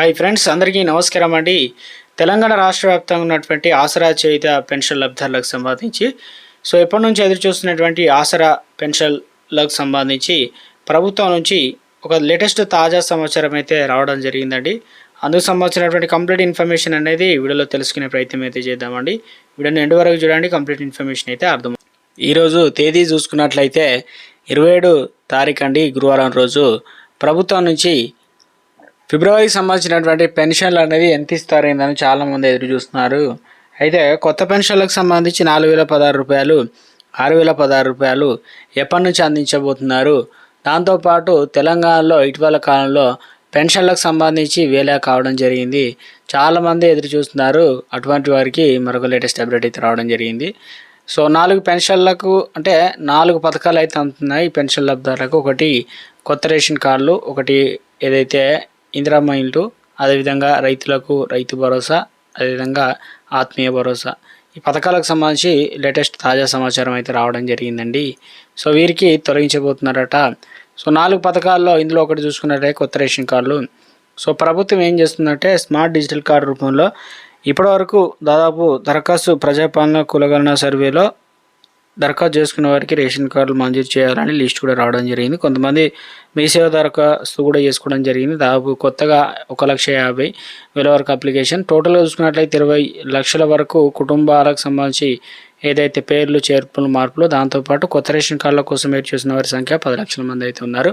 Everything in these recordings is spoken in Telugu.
హాయ్ ఫ్రెండ్స్ అందరికీ నమస్కారం అండి. తెలంగాణ రాష్ట్ర వ్యాప్తంగా ఉన్నటువంటి ఆసరా చేయుత పెన్షన్ లబ్ధారులకు సంబంధించి సో ఎప్పటి నుంచి ఎదురు చూస్తున్నటువంటి ఆసరా పెన్షన్లకు సంబంధించి ప్రభుత్వం నుంచి ఒక లేటెస్ట్ తాజా సమాచారం అయితే రావడం జరిగిందండి. అందుకు సంబంధించినటువంటి కంప్లీట్ ఇన్ఫర్మేషన్ అనేది వీడియోలో తెలుసుకునే ప్రయత్నం అయితే చేద్దామండి. వీడియోని ఎండు వరకు చూడండి కంప్లీట్ ఇన్ఫర్మేషన్ అయితే అర్థం. ఈరోజు తేదీ చూసుకున్నట్లయితే ఇరవై ఏడు తారీఖు అండి గురువారం రోజు. ప్రభుత్వం నుంచి ఫిబ్రవరికి సంబంధించినటువంటి పెన్షన్లు అనేది ఎంత ఇస్తారేందని చాలామంది ఎదురు చూస్తున్నారు. అయితే కొత్త పెన్షన్లకు సంబంధించి నాలుగు వేల పదహారు రూపాయలు ఆరు వేల పదహారు రూపాయలు ఎప్పటి నుంచి అందించబోతున్నారు? దాంతోపాటు తెలంగాణలో ఇటీవల కాలంలో పెన్షన్లకు సంబంధించి వేలా కావడం జరిగింది. చాలామంది ఎదురు చూస్తున్నారు. అటువంటి వారికి మరొక లేటెస్ట్ అప్డేట్ అయితే రావడం జరిగింది. సో నాలుగు పెన్షన్లకు అంటే నాలుగు పథకాలు అయితే అందుతున్నాయి పెన్షన్ లబ్ధాలకు ఒకటి కొత్త రేషన్ కార్డులు ఒకటి ఏదైతే ఇందిరమ్మ ఇండ్లు అదేవిధంగా రైతులకు రైతు భరోసా అదేవిధంగా ఆత్మీయ భరోసా. ఈ పథకాలకు సంబంధించి లేటెస్ట్ తాజా సమాచారం అయితే రావడం జరిగిందండి. సో వీరికి తొలగించబోతున్నారట. సో నాలుగు పథకాల్లో ఇందులో ఒకటి చూసుకున్నట్టే కొత్త రేషన్ కార్డులు. సో ప్రభుత్వం ఏం చేస్తుందంటే స్మార్ట్ డిజిటల్ కార్డు రూపంలో ఇప్పటివరకు దాదాపు దరఖాస్తు ప్రజాపాలన కులగణన సర్వేలో దరఖాస్తు చేసుకున్న వారికి రేషన్ కార్డులు మంజూరు చేయాలని లిస్ట్ కూడా రావడం జరిగింది. కొంతమంది మీసేవ దరఖాస్తు కూడా చేసుకోవడం జరిగింది. దాదాపు కొత్తగా ఒక లక్ష యాభై వేల వరకు అప్లికేషన్. టోటల్గా చూసుకున్నట్లయితే ఇరవై లక్షల వరకు కుటుంబాలకు సంబంధించి ఏదైతే పేర్లు చేర్పులు మార్పులు దాంతోపాటు కొత్త రేషన్ కార్డుల కోసం వెయిట్ చేసిన వారి సంఖ్య పది లక్షల మంది అయితే ఉన్నారు.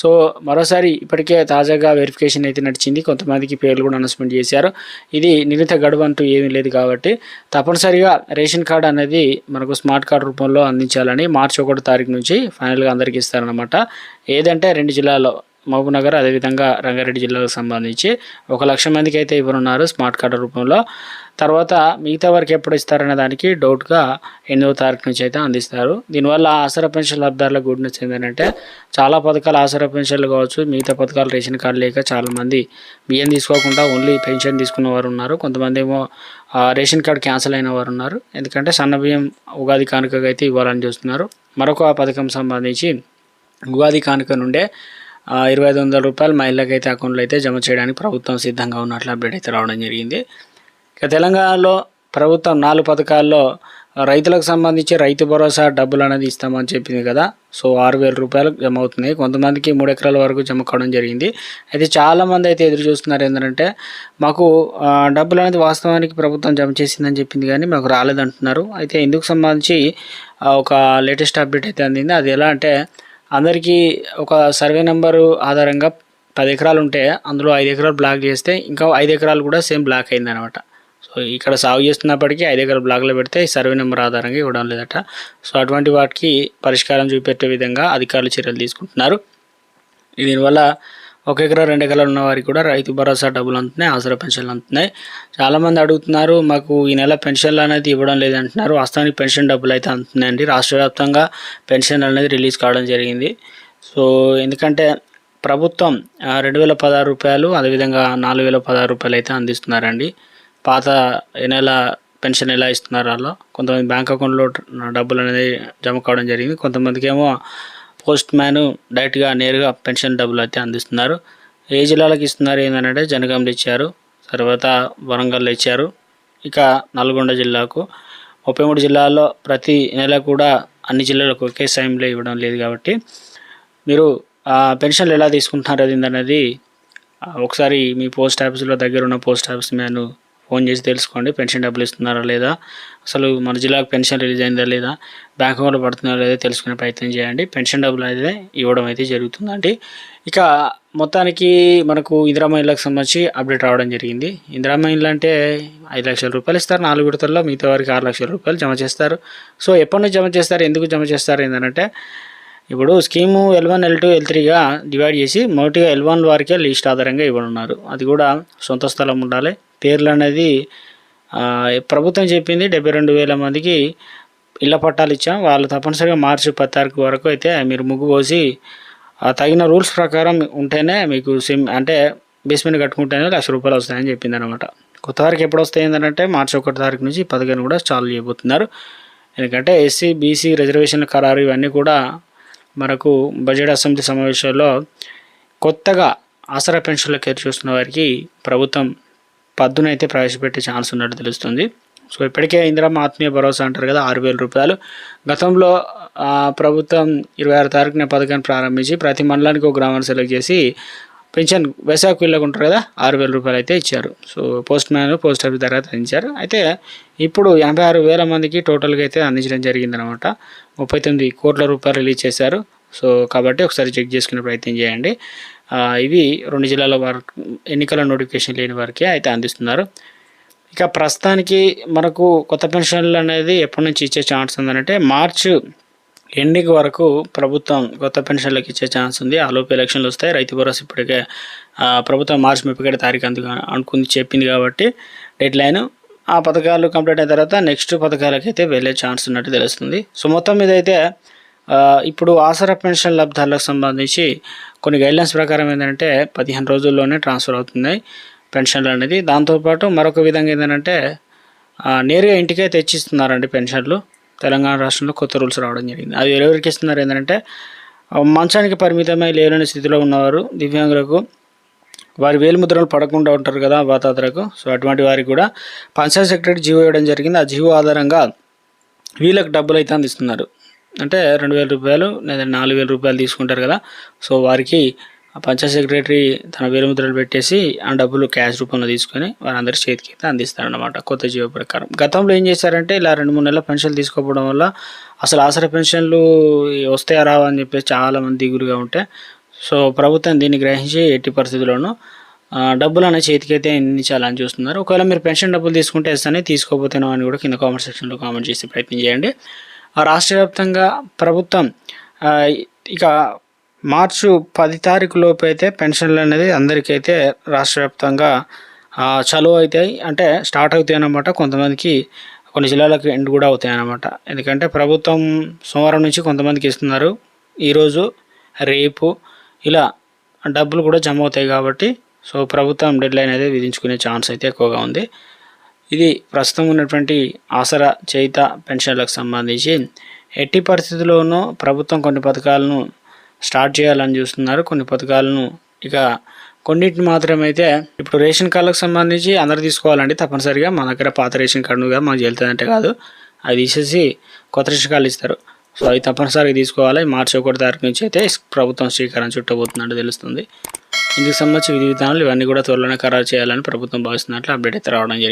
సో మరోసారి ఇప్పటికే తాజాగా వెరిఫికేషన్ అయితే నడిచింది. కొంతమందికి పేర్లు కూడా అనౌన్స్మెంట్ చేశారు. ఇది నిమిత గడువు అంటూ ఏమీ లేదు కాబట్టి తప్పనిసరిగా రేషన్ కార్డు అనేది మనకు స్మార్ట్ కార్డు రూపంలో అందించాలని మార్చి ఒకటో తారీఖు నుంచి ఫైనల్గా అందరికీ ఇస్తారనమాట ఏదంటే రెండు జిల్లాలో మహబూబ్నగర్ అదేవిధంగా రంగారెడ్డి జిల్లాకు సంబంధించి ఒక లక్ష మందికి అయితే ఇవ్వనున్నారు స్మార్ట్ కార్డు రూపంలో. తర్వాత మిగతా వరకు ఎప్పుడు ఇస్తారనే దానికి డౌట్గా ఎనిమిదవ తారీఖు నుంచి అయితే అందిస్తారు. దీనివల్ల ఆసరా పెన్షన్ లబ్ధారుల గుడ్ న్యూస్ ఏంటంటే చాలా పథకాలు ఆసరా పెన్షన్లు కావచ్చు మిగతా పథకాలు రేషన్ కార్డు లేక చాలామంది బియ్యం తీసుకోకుండా ఓన్లీ పెన్షన్ తీసుకున్న వారు ఉన్నారు. కొంతమంది ఏమో రేషన్ కార్డు క్యాన్సిల్ అయిన వారు ఉన్నారు. ఎందుకంటే సన్న బియ్యం ఉగాది కానుకగా అయితే ఇవ్వాలని చూస్తున్నారు. మరొక పథకం సంబంధించి ఉగాది కానుక నుండే ఇరవై ఐదు వందల రూపాయలు మహిళకైతే అకౌంట్లో అయితే జమ చేయడానికి ప్రభుత్వం సిద్ధంగా ఉన్నట్లు అప్డేట్ అయితే రావడం జరిగింది. ఇక తెలంగాణలో ప్రభుత్వం నాలుగు పథకాల్లో రైతులకు సంబంధించి రైతు భరోసా డబ్బులు అనేది ఇస్తామని చెప్పింది కదా. సో ఆరు వేల రూపాయలు జమ అవుతున్నాయి. కొంతమందికి మూడు ఎకరాల వరకు జమ కావడం జరిగింది. అయితే చాలామంది అయితే ఎదురు చూస్తున్నారు ఏంటంటే మాకు డబ్బులు అనేది వాస్తవానికి ప్రభుత్వం జమ చేసిందని చెప్పింది కానీ మాకు రాలేదంటున్నారు. అయితే ఇందుకు సంబంధించి ఒక లేటెస్ట్ అప్డేట్ అయితే అందింది. అది ఎలా అంటే అందరికీ ఒక సర్వే నెంబరు ఆధారంగా పది ఎకరాలు ఉంటే అందులో ఐదు ఎకరాలు బ్లాక్ చేస్తే ఇంకా ఐదు ఎకరాలు కూడా సేమ్ బ్లాక్ అయింది అనమాట సో ఇక్కడ సాగు చేస్తున్నప్పటికీ ఐదు ఎకరాలు బ్లాక్లో పెడితే ఈ సర్వే నెంబర్ ఆధారంగా ఇవ్వడం లేదట. సో అటువంటి వాటికి పరిష్కారం చూపెట్టే విధంగా అధికారులు చర్యలు తీసుకుంటున్నారు. దీనివల్ల ఒక ఎకరా రెండు ఎకరాలు ఉన్న వారికి కూడా రైతు భరోసా డబ్బులు అందుతున్నాయి ఆసరా పెన్షన్లు అందుతున్నాయి. చాలామంది అడుగుతున్నారు మాకు ఈ నెల పెన్షన్లు అనేది ఇవ్వడం లేదంటున్నారు వాస్తవానికి పెన్షన్ డబ్బులు అయితే అందుతున్నాయండి. రాష్ట్ర వ్యాప్తంగా పెన్షన్ అనేది రిలీజ్ కావడం జరిగింది. సో ఎందుకంటే ప్రభుత్వం రెండు వేల పదహారు రూపాయలు అదేవిధంగా నాలుగు వేల పదహారు రూపాయలు అయితే అందిస్తున్నారండి. పాత నెల పెన్షన్ ఎలా ఇస్తున్నారు వాళ్ళు కొంతమంది బ్యాంక్ అకౌంట్లో డబ్బులు అనేది జమ కావడం జరిగింది. కొంతమందికి ఏమో పోస్ట్ మ్యాన్ డైరెక్ట్గా నేరుగా పెన్షన్ డబ్బులు అయితే అందిస్తున్నారు. ఏ జిల్లాలకు ఇస్తున్నారు ఏంటంటే జనగాంలో ఇచ్చారు తర్వాత వరంగల్లో ఇచ్చారు ఇక నల్గొండ జిల్లాకు. ముప్పై మూడు జిల్లాల్లో ప్రతి నెల కూడా అన్ని జిల్లాలకు ఒకే సమయంలో ఇవ్వడం లేదు కాబట్టి మీరు ఆ పెన్షన్లు ఎలా తీసుకుంటున్నారు అది అనేది ఒకసారి మీ పోస్ట్ ఆఫీస్లో దగ్గర ఉన్న పోస్ట్ ఆఫీస్ మ్యాన్ ఫోన్ చేసి తెలుసుకోండి పెన్షన్ డబ్బులు ఇస్తున్నారా లేదా అసలు మన జిల్లాకు పెన్షన్ రిలీజ్ అయిందా లేదా బ్యాంక్ అకౌంట్లో పడుతున్నారా లేదా తెలుసుకునే ప్రయత్నం చేయండి. పెన్షన్ డబ్బులు అయితే ఇవ్వడం అయితే జరుగుతుందండి. ఇక మొత్తానికి మనకు ఇందిరామ ఇళ్ళకి సంబంధించి అప్డేట్ రావడం జరిగింది. ఇందిరామ ఇళ్ళు అంటే ఐదు లక్షల రూపాయలు ఇస్తారు. నాలుగు విడతల్లో మిగతా వారికి ఆరు లక్షల రూపాయలు జమ చేస్తారు. సో ఎప్పటి నుంచి జమ చేస్తారు? ఎందుకు జమ చేస్తారు? ఏంటంటే ఇప్పుడు scheme L one L two L త్రీగా divide చేసి మొదటిగా ఎల్ వన్ వారికే లిస్ట్ ఆధారంగా ఇవ్వనున్నారు. అది కూడా సొంత స్థలం ఉండాలి. పేర్లు అనేది ప్రభుత్వం చెప్పింది డెబ్బై రెండు వేల మందికి ఇళ్ళ పట్టాలు ఇచ్చాం. వాళ్ళు తప్పనిసరిగా మార్చి పది తారీఖు వరకు అయితే మీరు ముగ్గు పోసి తగిన రూల్స్ ప్రకారం ఉంటేనే మీకు సిమ్ అంటే బేస్మెంట్ కట్టుకుంటేనే లక్ష రూపాయలు వస్తాయని చెప్పింది అనమాట కొత్త వారికి ఎప్పుడు వస్తాయి అంటే మార్చి ఒకటి తారీఖు నుంచి పదిహేను పథకాన్ని కూడా చాలు చేయబోతున్నారు. ఎందుకంటే ఎస్సీ బీసీ రిజర్వేషన్ ఖరారు ఇవన్నీ కూడా మనకు బడ్జెట్ అసెంబ్లీ సమావేశాల్లో కొత్తగా ఆసరా పెన్షన్లకు ఎదురు చూస్తున్న వారికి ప్రభుత్వం పద్దునైతే ప్రవేశపెట్టే ఛాన్స్ ఉన్నట్టు తెలుస్తుంది. సో ఇప్పటికే ఇందిరమ్మ ఆత్మీయ భరోసా అంటారు కదా ఆరు వేల రూపాయలు. గతంలో ప్రభుత్వం ఇరవై ఆరు తారీఖున పథకాన్ని ప్రారంభించి ప్రతి మండలానికి ఒక గ్రామాన్ని సెలెక్ట్ చేసి పెన్షన్ వైశాఖ వీళ్ళకు ఉంటారు కదా ఆరు వేల రూపాయలు అయితే ఇచ్చారు. So postman post office తర్వాత అందించారు. అయితే ఇప్పుడు ఎనభై ఆరు వేల మందికి టోటల్గా అయితే అందించడం జరిగిందనమాట. ముప్పై తొమ్మిది కోట్ల రూపాయలు రిలీజ్ చేశారు. సో కాబట్టి ఒకసారి చెక్ చేసుకునే ప్రయత్నం చేయండి. ఇవి రెండు జిల్లాల వరకు ఎన్నికల నోటిఫికేషన్ లేని వారికి అయితే అందిస్తున్నారు. ఇక ప్రస్తుతానికి మనకు కొత్త పెన్షన్లు అనేది ఎప్పటి నుంచి ఇచ్చే ఛాన్స్ ఉందంటే మార్చ్ ఎండింగ్ వరకు ప్రభుత్వం కొత్త పెన్షన్లకు ఇచ్చే ఛాన్స్ ఉంది. ఆ లోపు ఎలక్షన్లు వస్తాయి. రైతు భరోసా ఇప్పటికే ప్రభుత్వం మార్చి ముప్పై తారీఖు అందుకు అనుకుంది చెప్పింది కాబట్టి డెడ్ లైన్. ఆ పథకాలు కంప్లీట్ అయిన తర్వాత నెక్స్ట్ పథకాలకు అయితే వెళ్ళే ఛాన్స్ ఉన్నట్టు తెలుస్తుంది. సో మొత్తం మీద అయితే ఇప్పుడు ఆసరా పెన్షన్ లబ్ధాలకు సంబంధించి కొన్ని గైడ్లైన్స్ ప్రకారం ఏంటంటే పదిహేను రోజుల్లోనే ట్రాన్స్ఫర్ అవుతున్నాయి పెన్షన్లు అనేది. దాంతోపాటు మరొక విధంగా ఏంటంటే నేరుగా ఇంటికే తెచ్చిస్తున్నారండి పెన్షన్లు. తెలంగాణ రాష్ట్రంలో కొత్త రూల్స్ రావడం జరిగింది. అది ఎవరికి ఇస్తున్నారు ఏంటంటే మంచానికి పరిమితమై లేని స్థితిలో ఉన్నవారు దివ్యాంగులకు వారి వేలు ముద్రలు పడకుండా ఉంటారు కదా వాతాతలకు సో అటువంటి వారికి కూడా పంచాయత్ సెక్రటరీ జీవో ఇవ్వడం జరిగింది. ఆ జీవో ఆధారంగా వీళ్ళకి డబ్బులు అయితే అందిస్తున్నారు. అంటే రెండు వేల రూపాయలు లేదా నాలుగు వేల రూపాయలు తీసుకుంటారు కదా. సో వారికి ఆ పంచాయత్ సెక్రటరీ తన వేలు ముద్రలు పెట్టేసి ఆ డబ్బులు క్యాష్ రూపంలో తీసుకొని వారందరి చేతికి అయితే కొత్త జీవో ప్రకారం. గతంలో ఏం చేశారంటే ఇలా రెండు మూడు నెలల పెన్షన్లు తీసుకోవడం వల్ల అసలు ఆసరా పెన్షన్లు వస్తాయా రావా అని చెప్పేసి చాలామంది దిగులుగా ఉంటే సో ప్రభుత్వం దీన్ని గ్రహించి ఎట్టి పరిస్థితుల్లోనూ డబ్బులు అనే చేతికైతే అందించాలని చూస్తున్నారు. ఒకవేళ మీరు పెన్షన్ డబ్బులు తీసుకుంటే ఇస్తానే తీసుకోపోతేనో అని కూడా కింద కామెంట్ సెక్షన్లో కామెంట్ చేసి ప్రయత్నం చేయండి. ఆ రాష్ట్ర వ్యాప్తంగా ప్రభుత్వం ఇక మార్చు పది తారీఖు లోపు అయితే పెన్షన్లు అనేది అందరికైతే రాష్ట్ర వ్యాప్తంగా చలువ అవుతాయి. అంటే స్టార్ట్ అవుతాయి అన్నమాట. కొంతమందికి కొన్ని జిల్లాలకు ఎండ్ కూడా అవుతాయి అన్నమాట. ఎందుకంటే ప్రభుత్వం సోమవారం నుంచి కొంతమందికి ఇస్తున్నారు. ఈరోజు రేపు ఇలా డబ్బులు కూడా జమ అవుతాయి కాబట్టి సో ప్రభుత్వం డెడ్ లైన్ అయితే విధించుకునే ఛాన్స్ అయితే ఎక్కువగా ఉంది. ఇది ప్రస్తుతం ఉన్నటువంటి ఆసరా చేయిత పెన్షన్లకు సంబంధించి ఎట్టి పరిస్థితుల్లోనూ ప్రభుత్వం కొన్ని పథకాలను స్టార్ట్ చేయాలని చూస్తున్నారు. కొన్ని పథకాలను ఇక కొన్నిటిని మాత్రమైతే ఇప్పుడు రేషన్ కార్డులకు సంబంధించి అందరు తీసుకోవాలండి తప్పనిసరిగా. మన దగ్గర పాత రేషన్ కార్డు కదా మాకు వెళ్తుందంటే కాదు. అది తీసేసి కొత్త రేషన్ కార్డులు ఇస్తారు. సో అవి తప్పనిసరిగా తీసుకోవాలి. మార్చి ఒకటి తారీఖు నుంచి అయితే ప్రభుత్వం శ్రీకారం చుట్టబోతున్నట్టు తెలుస్తుంది. ఇందుకు సంబంధించి విధి విధానాలు ఇవన్నీ కూడా త్వరలోనే ఖరారు చేయాలని ప్రభుత్వం భావిస్తున్నట్లు అప్డేట్ అయితే రావడం జరిగింది.